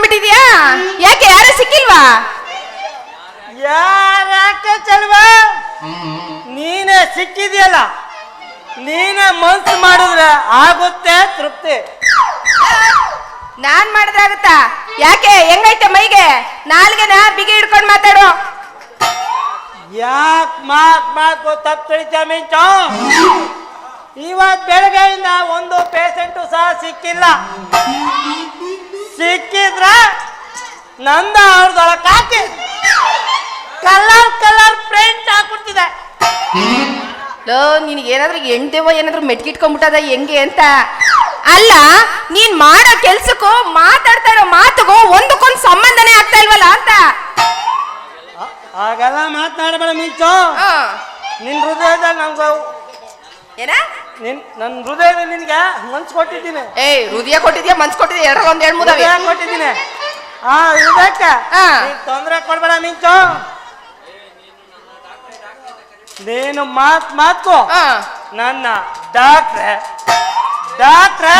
ಹಿಡ್ಕೊಂಡ್ಬಿಟ್ಟಿದ್ಯಾ ಯಾಕೆ ಯಾರು ಸಿಕ್ಕಿಲ್ವಾ? ಯಾರಕ್ಕ ಚಲ್ವ? ನೀನೇ ಸಿಕ್ಕಿದ್ಯಲ್ಲ ನೀನೇ ಮನ್ಸು ಮಾಡಿದ್ರೆ ಆಗುತ್ತೆ ತೃಪ್ತಿ. ನಾನ್ ಮಾಡಿದ್ರಾಗುತ್ತಾ ಯಾಕೆ ಹೆಂಗೈತೆ ಮೈಗೆ? ನಾಲ್ಗೆನ ಬಿಗಿ ಹಿಡ್ಕೊಂಡ್ ಮಾತಾಡು. ಯಾಕ್ ಮಾತ್ ಮಾತು ತಪ್ಪು ತಿಳಿತ ಮಿಂಚ? ಇವತ್ ಬೆಳಗ್ಗೆಯಿಂದ ಒಂದು ಪೇಷಂಟು ಸಹ ಸಿಕ್ಕಿಲ್ಲ. ಸಿಕ್ಕಿದ್ರ ನಂದ ಅವ್ರದೊಳಕ್ ಹಾಕಿ ಕಲರ್ ಕಲರ್ ಪ್ರಿಂಟ್ ಹಾಕ್ಬಿಡ್ತಿದೆ. ಲೋ ನಿನಗೆ ಏನಾದ್ರೂ ಎಂಟೇವೋ ಏನಾದ್ರೂ ಮೆಟ್ಕಿಟ್ಕೊಂಡ್ಬಿಟ್ಟದ ಹೆಂಗೆ ಅಂತ? ಅಲ್ಲ ನೀನ್ ಮಾಡೋ ಕೆಲ್ಸಕ್ಕೂ ಮಾತಾಡ್ತಾ ಇರೋ ಮಾತುಗೂ ಒಂದಕ್ಕೊಂದು ಸಂಬಂಧನೇ ಆಗ್ತಾ ಇಲ್ವಲ್ಲ ಅಂತ? ಹಾಗೆಲ್ಲ ಮಾತನಾಡಬೇಡ ಮಿಂಚು. ನಿನ್ ಹೃದಯದಲ್ಲಿ ನಂಗೆ ಏನ? ನಿನ್ ನನ್ನ ಹೃದಯದಲ್ಲಿ ನಿನ್ಗೆ ಮನ್ಸು ಕೊಟ್ಟಿದ್ದೀನಿ. ಏಯ್ ಹೃದಯ ಕೊಟ್ಟಿದ್ಯಾ ಮನ್ಸ್ ಕೊಟ್ಟಿದ್ಯಾ? ಎರಡು ಒಂದ್ ಎರಡ್ ಮೂರು ಹೃದಯ ಕೊಟ್ಟಿದ್ದೀನಿ. ಆ ಹೃದಯಕ್ಕ ಆ. ನೀನ್ ತೊಂದರೆ ಕೊಡ್ಬೇಡ ಮಿಂಚು. ನೀನು ಮಾತ್ ಮಾತು ಹಾ. ನನ್ನ ಡಾಕ್ಟ್ರೆ ಡಾಕ್ಟ್ರೆ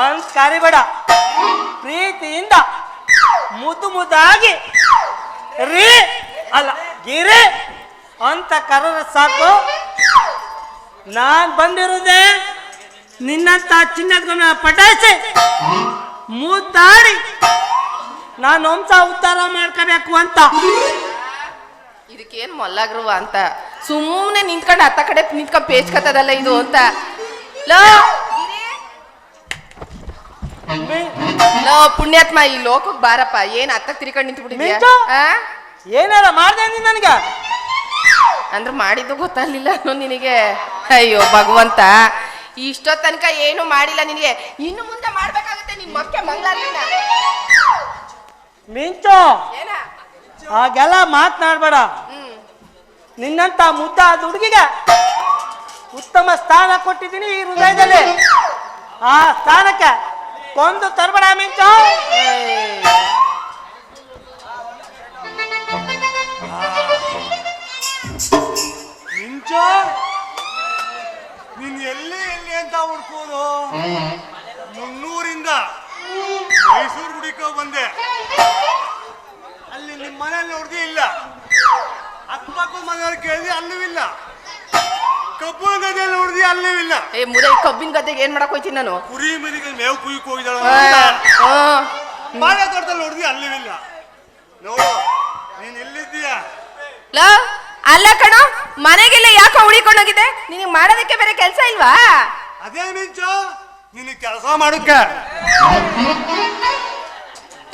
ಅಂತ ಕರಿಬೇಡ. ಪ್ರೀತಿಯಿಂದ ಮುದ್ದು ಮುದ್ದಾಗಿ ರೀ ಅಲ್ಲ ಗಿರಿ ಅಂತ ಕರೆದ್ರೆ ಸಾಕು. ನಾನ್ ಬಂದಿರೋದೆ ನಿನ್ನಂತ ಚಿನ್ನದ ಗಮನ ಪಟಾಯಿಸಿ. ಮೂತಾಡಿ. ನಾನು ವಂಶ ಉದ್ಧಾರ ಮಾಡ್ಕೋಬೇಕು ಅಂತ. ಇದಕ್ಕೇನ್ ಮೊಲ್ಲಾಗ್ರುವ ಅಂತ. ಸುಮ್ಮನೆ ನಿಂತ್ಕೊಂಡು ಅತ್ತ ಕಡೆ ನಿಂತ್ಕೊಂಡು ಪೇಚ್ಕತ್ತದಲ್ಲ ಇದು ಅಂತ. ಲೋ. ಪುಣ್ಯಾತ್ಮ ಈ ಲೋಕಕ್ ಬಾರಪ್ಪ. ಏನ್ ಹತ್ತ ತಿರ್ಕೊಂಡು ನಿಂತ್ಬಿಟ್ಟಿದ್ಯಾ? ಏನಾರ ಮಾಡ್ದೆ ನೀನ್ ನನಗೆ? ಅಂದ್ರೆ ಮಾಡಿದ್ದು ಗೊತ್ತಾಗ್ಲಿಲ್ಲ ನಿನಗೆ. ಅಯ್ಯೋ ಭಗವಂತ ಇಷ್ಟೋ ತನಕ ಏನು ಮಾಡಿಲ್ಲ ನಿನಗೆ. ಇನ್ನು ಮುಂದೆ ಮಾಡ್ಬೇಕಾಗುತ್ತೆ ನಿನ್ ಮಕ್ಕೆ ಮಂಗಳಾರನ ಮಿಂಚು ಏನ? ಹಾಗೆಲ್ಲ ಮಾತನಾಡ್ಬೇಡ. ಹ್ಮ್. ನಿನ್ನಂತ ಮುದ್ದಾದ ಹುಡುಗಿಗೆ ಉತ್ತಮ ಸ್ಥಾನ ಕೊಟ್ಟಿದ್ದೀನಿ ಈ ಹೃದಯದಲ್ಲಿ. ಆ ಸ್ಥಾನಕ್ಕೆ ಕೊಂದು ತರಬೇಡ ಮಿಂಚು. ನೀನ್ ಎಲ್ಲಿ ಎಲ್ಲಿ ಅಂತ ಹುಡ್ಕೋದು? ಮುನ್ನೂರಿಂದ ಮೈಸೂರು ಗುಡಿಕೋ ಬಂದೆ. ಅಲ್ಲಿ ನಿಮ್ಮ ಮನೇಲಿ ನೋಡ್ದಿ ಇಲ್ಲ. ಅಕ್ಕಪಕ್ಕದ ಮನೆಯವ್ರು ಕೇಳಿದೆ ಅಲ್ಲೂ ಇಲ್ಲ. ಕಬ್ಬು ಗದ್ದೆಯಲ್ಲಿ ನೋಡ್ದಿ ಅಲ್ಲೂ ಇಲ್ಲ. ಏ ಮುದ ಕಬ್ಬಿನ ಗದ್ದೆಗೆ ಏನ್ ಮಾಡಕ್ ಹೋಯ್ತೀನಿ ನಾನು? ಕುರಿ ಮನೆಗೆ ಮೇವು ಕುಯ್ಕ್ ಹೋಗಿದ್ದಾಳ. ಬಾಳೆ ತೋಟದಲ್ಲಿ ನೋಡ್ದಿ ಅಲ್ಲೂ ಇಲ್ಲ. ನೋಡು ನೀನ್ ಎಲ್ಲಿದ್ದೀಯಾ? ಲೋ? ಅಲ್ಲ ಕಣೋ ಮನೆಗೆಲ್ಲ ಯಾಕೋ ಉಳಿಕೊಂಡೋಗಿದೆ? ನಿನಗೆ ಮಾಡೋದಕ್ಕೆ ಬೇರೆ ಕೆಲಸ ಇಲ್ವಾ? ಅದೇ ಮಿಂಚು ನಿನಗೆ ಕೆಲಸ ಮಾಡೋಕೆ.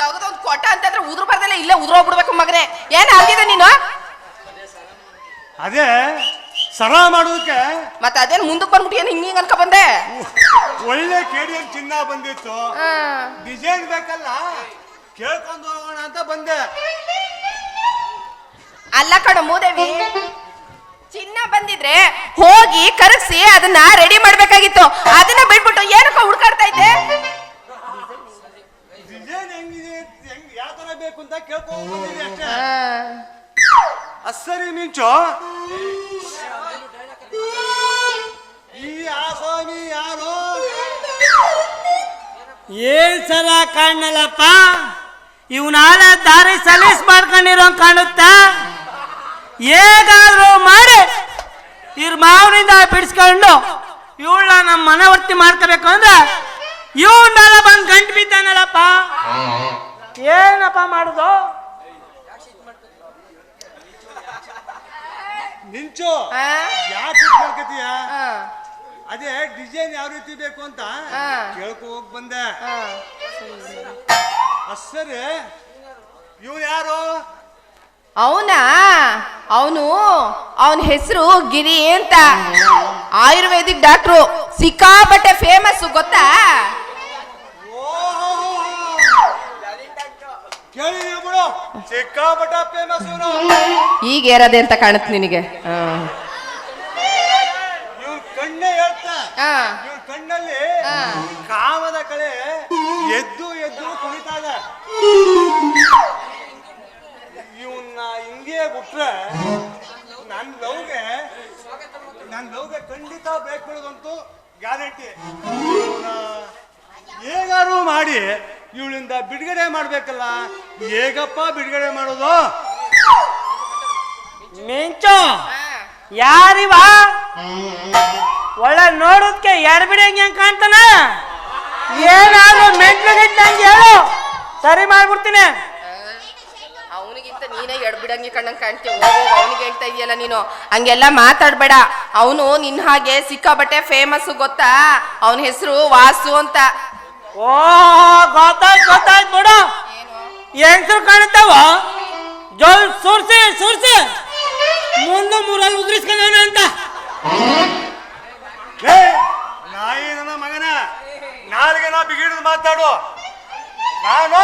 ತಗದೊಂದು ಕೊಟ್ಟ ಅಂತಂದ್ರೆ ಉದ್ರ ಬರ್ದಲ್ಲ ಇಲ್ಲೇ ಉದ್ರೋಗ್ಬಿಡ್ಬೇಕು ಮಗನೇ. ಏನ್ ಆಗಿದೆ ನೀನು? ಅದೇ ಸರ ಮಾಡೋದಕ್ಕೆ ಮತ್ತೆ ಅದೇನು ಮುಂದಕ್ಕೆ ಬಂದ್ಬಿಟ್ಟು ಏನು ಹಿಂಗೆ ಅನ್ಕೊ ಬಂದೆ? ಒಳ್ಳೆ ಕೆಡಿಯನ್ ಚಿನ್ನ ಬಂದಿತ್ತು. ಡಿಸೈನ್ ಬೇಕಲ್ಲ? ಕೇಳ್ಕೊಂಡು ಹೋಗೋಣ ಅಂತ ಬಂದೆ. ಅಲ್ಲ ಕಣ ಮೂದೇವಿ. ಚಿನ್ನ ಬಂದಿದ್ರೆ ಹೋಗಿ ಕರಗಿಸಿ ಅದನ್ನ ರೆಡಿ ಮಾಡ್ಬೇಕಾಗಿತ್ತು. ಅದನ್ನ ಬಿಟ್ಬಿಟ್ಟು ಏನಕ್ಕ ಹುಡ್ಕಾಡ್ತಾ ಇದ್ದೆ. ಡಿಸೈನ್ ಹೆಂಗಿದೆ? ಹೆಂಗ್ ಯಾವ ತರ ಬೇಕು ಅಂತ ಕೇಳ್ಕೊಂಡು ಬಂದಿದ್ದೆ ಅಷ್ಟೇ. ಮಿಂಚು. ಈ ಆಸಾಮಿ ಯಾರು? ಏನ್ ಸಲ ಕಾಣಲ್ಲಪ್ಪ? ಇವನಾಲ ದಾರಿ ಸಲೀಸ್ ಮಾಡ್ಕೊಂಡಿರೋ ಕಾಣುತ್ತಾ? ಹೇಗಾದ್ರೂ ಮಾಡಿ ಇವ್ರ ಮಾವನಿಂದ ಬಿಡಿಸ್ಕೊಂಡು ಇವಳನ್ನ ನಮ್ಮ ಮನವರ್ತಿ ಮಾಡ್ಕೋಬೇಕು ಅಂದ್ರೆ ಇವನ್ನೆಲ್ಲ ಬಂದು ಗಂಟು ಬಿದ್ದಾನಲ್ಲಪ್ಪ. ಏನಪ್ಪ ಮಾಡುದು? ನಿಂಚು. ಯಾಕೆ ಮಾಡ್ಕತೀಯ? ಅದೇ ಡಿಸೈನ್ ಯಾವ ರೀತಿ ಬೇಕು ಅಂತ ಕೇಳಕ ಹೋಗ್ ಬಂದೆ. ಅಸರಿ ಇವ್ ಯಾರು? ಅವನಾ? ಅವನು, ಅವನ ಹೆಸರು ಗಿರಿ ಅಂತ. ಆಯುರ್ವೇದಿಕ್ ಡಾಕ್ಟ್ರು ಸಿಕ್ಕಾಪಟ್ಟೆ ಫೇಮಸ್ ಗೊತ್ತಾ? ಈಗ ಏರದೆ ಅಂತ ಕಾಣುತ್ತೆ ನಿನಗೆ. ಕಣ್ಣಲ್ಲಿ. ಕಾಮದ ಕಳೆ ಎದ್ದು ಎದ್ದು ಕುಣಿತಾ ಬಿಟ್ರೆ ನನ್ನ ಲವ್ಗೆ ನನ್ನ ಲವ್ಗೆ ಖಂಡಿತ ಬ್ರೇಕ್ ಬೀಳೋದಂತೂ ಗ್ಯಾರಂಟಿ ಹೇಗಾರು ಮಾಡಿ ಇವಳಿಂದ ಬಿಡುಗಡೆ ಮಾಡ್ಬೇಕಲ್ಲ ಹೇಗಪ್ಪ ಬಿಡುಗಡೆ ಮಾಡೋದು? ಮಿಂಚು! ಯಾರಿವ? ಒಳ್ಳೆ ನೋಡೋದಕ್ಕೆ ಬಿಡಿ ಹಂಗೆ ಕಾಣ್ತಾನ? ಏನಾದ್ರು ಮೆಂಟ್ಲು ಹಂಗೆ ಹೇಳು. ಸರಿ ಮಾಡ್ಬಿಡ್ತೀನಿ. ನೀನೇ ಎಡ್ಬಿಡಂಗೆ ಕಣ್ಣಂಗ್ ಕಾಣ್ತೀಯ? ಹೋಗೋ ಅವನಿಗೆ ಹೇಳ್ತಾ ಇದೆಯಲ್ಲ ನೀನು. ಹಂಗೆಲ್ಲ ಮಾತಾಡ್ಬೇಡ. ಅವನು ನಿನ್ನ ಹಾಗೆ ಸಿಕ್ಕಾಬಟ್ಟೆ ಫೇಮಸ್ ಗೊತ್ತಾ? ಅವನ ಹೆಸರು ವಾಸು ಅಂತ. ಓ ಗೊತ್ತಾಯ್ತು ಗೊತ್ತಾಯ್ತು ನೋಡು ಹೆಸರು ಕಾಣುತ್ತವ? ಜೋಲ್ ಸುರ್ಸಿ ಸುರ್ಸಿ. ಮುಂದೆ ಮೂರಲ್ಲಿ ಉದ್ರಿಸ್ಕೊಂಡವನ ಅಂತ. ಏ ನಾಯಿ ನನ್ನ ಮಗನ. ನಾಲ್ಗೆ ನಾ ಬಿಗಿಡಿದು ಮಾತಾಡು. ನಾನು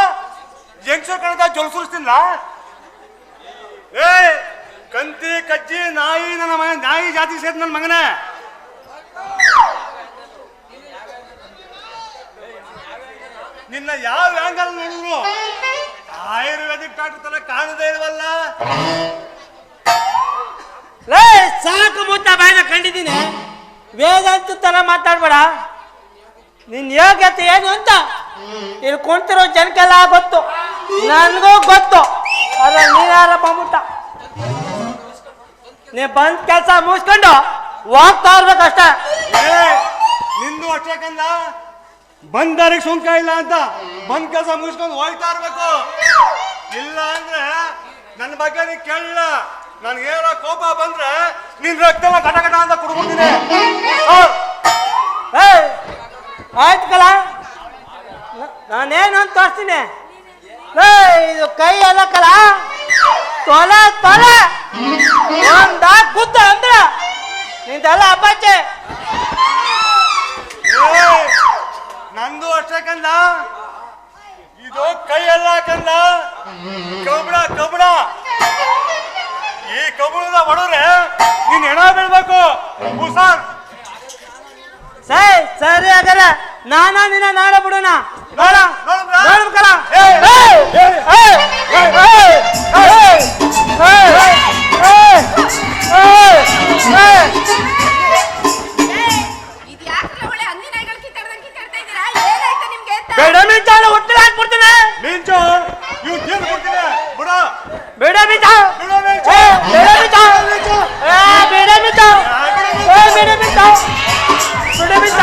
ಜಂಕ್ಷನ್ ಕಣದ ಜೊಲ್ ಸುರಿಸ್ತೀನಿಲ್ಲ? ಏ ಕಂತಿ ಕಜ್ಜಿ, ನಾಯಿ, ನನ್ನ ಮನೆ ನಾಯಿ ಜಾತಿ ಸೇರಿದ ನನ್ನ ಮಗನ. ನಿನ್ನ ಯಾವ ಆಂಗಲ್ ನೋಡಿದ್ರು? ಆಯುರ್ವೇದಿಕ್ ಡಾಕ್ಟರ್ ತರ ಕಾಣದೇ ಇಲ್ವಲ್ಲ? ಲೇ, ಸಾಕು ಮುತ್ತ, ಬಾಯಿನ ಕಂಡಿದ್ದೀನಿ. ವೇದಾಂತ ತರ ಮಾತಾಡ್ಬೇಡ. ನಿನ್ ಯೋಗ್ಯತೆ ಏನು ಅಂತ? ಇಲ್ಲಿ ಕುಂತಿರೋ ಜನಕ್ಕೆಲ್ಲ ಗೊತ್ತು. ನನಗೂ ಗೊತ್ತು. ಅದ್ರ ನೀನಾರ ಬಂದ್ಬಿಟ್ಟ. ನೀ ಬಂದ್ ಕೆಲಸ ಮುಗಿಸ್ಕೊಂಡು ಹೋಗ್ತಾ ಇರ್ಬೇಕಷ್ಟೇ ನಿಂದು ಅಷ್ಟೇ ಕಂದ? ಬಂದ್ ಸುಂಕ ಇಲ್ಲ ಅಂತ ಬಂದ್ ಕೆಲಸ ಮುಗಿಸ್ಕೊಂಡು ಹೋಗ್ತಾ ಇರ್ಬೇಕು. ಇಲ್ಲ ಅಂದ್ರೆ ನನ್ನ ಬಗ್ಗೆ ನೀ ಕೇಳಲ್ಲ ನನ್ಗೇನೋ ಕೋಪ ಬಂದ್ರೆ ನಿನ್ ರಕ್ತ ಎಲ್ಲ ಕಟ ಕಟ ಅಂತ ಕುಡ್ಬಿಡ್ತೀನಿ. ಆಯ್ತು ಕಲ. ನಾನೇನು ಅಂತ ತೋರಿಸ್ತೀನಿ. ಇದು ಕೈ ಎಲ್ಲ ಕಲ ತೊಲೆ ತೊಲೆ. ಒಂದ ಗುದ್ದ ಅಂದ್ರ ನಿಂತಲ್ಲ ಅಪ್ಪಾಚೆ ಏ, ನಂದು ಅಷ್ಟೇ ಕಂದ? ಇದು ಕೈ ಎಲ್ಲ ಕಂದ? ಕಬ್ಬಣ ಕಬ್ಬಣ ಈ ಕಬ್ಬಣದ ಹೊಡೆದ್ರೆ ನೀನ್ ಹೆಣ ಬೀಳ್ಬೇಕು. ಹುಷಾರ್. ಸರಿ ಸರಿ ಆಗಲ್ಲ ನಾನಾ ನಿನ್ನ ನಾಳೆ ಬಿಡೋಣ. ಬಿಡ ಬಿಡ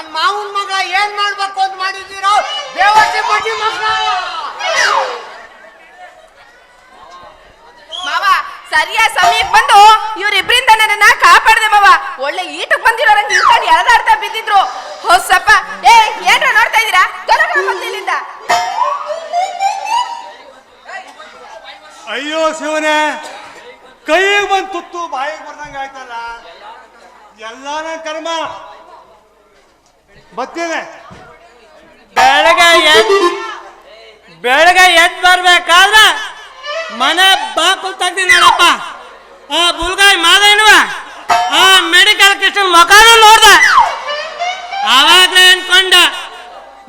ನನ್ ಮಾವನ್ ಮಗ ಏನ್ ಮಾಡ್ಬೇಕು ಅಂತ ಮಾಡಿದ್ದೀರೋ ದೇವತೆ ಬಡ್ಡಿ ಮಗ ಮಾವ ಸಮೀಪ ಸಮಯಕ್ಕೆ ಬಂದು ಇವ್ರಿಬ್ರಿಂದ ನನ್ನ ಕಾಪಾಡಿದೆ ಮಾವ. ಒಳ್ಳೆ ಈಟಕ್ ಬಂದಿರೋರಂಗೆ ಇಳ್ಕೊಂಡು ಎಳೆದಾಡ್ತಾ ಬಿದ್ದಿದ್ರು. ಹೊಸಪ್ಪ ಏ ಏನ್ರ ನೋಡ್ತಾ ಇದ್ದೀರಾ? ಬಂದಿಲ್ಲಿಂದ ಅಯ್ಯೋ ಶಿವನೇ ಕೈಗೆ ಬಂದು ತುತ್ತು ಬಾಯಿಗೆ ಬರ್ದಂಗ ಆಯ್ತಲ್ಲ? ಎಲ್ಲ ಕರ್ಮ. ಬತ್ತಿದೆ. ಬೆಳಗ ಎದ್ ಬೆಳಗ ಎದ್ ಬರ್ಬೇಕಾದ್ರ ಮನೆ ಬಾಕುಲ್ ತೆಗ್ದಿ ಆ ಬುಲ್ಗಾಯಿ ಮಾದೇನುವ ಆ ಮೆಡಿಕಲ್ ಕೃಷ್ಣನ್ ಮುಖಾನ ನೋಡ್ದ. ಆವಾಗಲೇ ಅನ್ಕೊಂಡ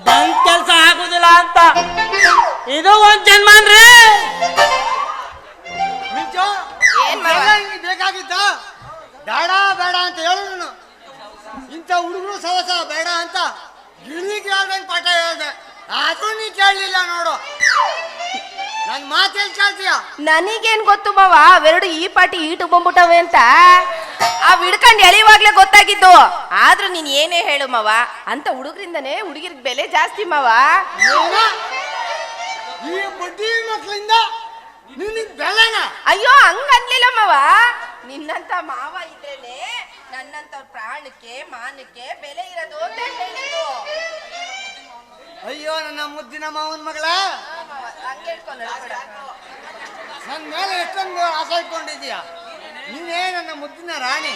ಬಂದ್ ಕೆಲಸ ಆಗುದಿಲ್ಲ ಅಂತ. ಇದು ಒಂದ್ ಜನ್ಮನ್ರಿ ಬೇಕಾಗಿತ್ತ ಬೇಡ. ಇಂಥ ಹುಡುಗರು ಸವಸ ಬೇಡ ಅಂತ ಗಿಳಿಗೆ ಹೇಳ್ದಂಗೆ ಪಾಠ ಹೇಳ್ದೆ. ಆದ್ರೂ ನೀ ಕೇಳಲಿಲ್ಲ ನೋಡು. ನನ್ನ ಮಾತೇಳಿ ಕೇಳ್ತೀಯ? ನನಗೇನ್ ಗೊತ್ತು ಮಾವ ಅವೆರಡು ಈ ಪಾಟಿ ಈಟು ಬಂದ್ಬಿಟ್ಟವೆ ಅಂತ? ಆ ಹಿಡ್ಕೊಂಡು ಎಳಿವಾಗ್ಲೇ ಗೊತ್ತಾಗಿದ್ದು. ಆದ್ರೂ ನೀನ್ ಏನೇ ಹೇಳು ಮಾವ ಅಂತ ಹುಡುಗರಿಂದನೇ ಹುಡುಗಿರ್ಗ್ ಬೆಲೆ ಜಾಸ್ತಿ ಮಾವ. ಏನು? ಈ ಬಡ್ಡಿ ಮಕ್ಕಳಿಂದ ನಿನಗೆ ಬೆಳೆನ ಅಯ್ಯೋ ಹಂಗ ಅನ್ಲಿಲ್ಲ ಮಾವ. ನಿನ್ನಂತ ಮಾವ ಇದ್ರೇನೆ ನನ್ನಂತ ಪ್ರಾಣಕ್ಕೆ ಮಾನಕ್ಕೆ ಬೆಲೆ ಇರೋದು ಅಂತ ಹೇಳಿದ್ದು ಅಯ್ಯೋ ನನ್ನ ಮುದ್ದಿನ ಮಾವನ ಮಗಳ. ಹಂಗೆ. ನನ್ನ ಮೇಲೆ ಎಷ್ಟೊಂದು ಆಸೆ ಇಟ್ಕೊಂಡಿದ್ಯಾ ನೀನೇ ನನ್ನ ಮುದ್ದಿನ ರಾಣಿ.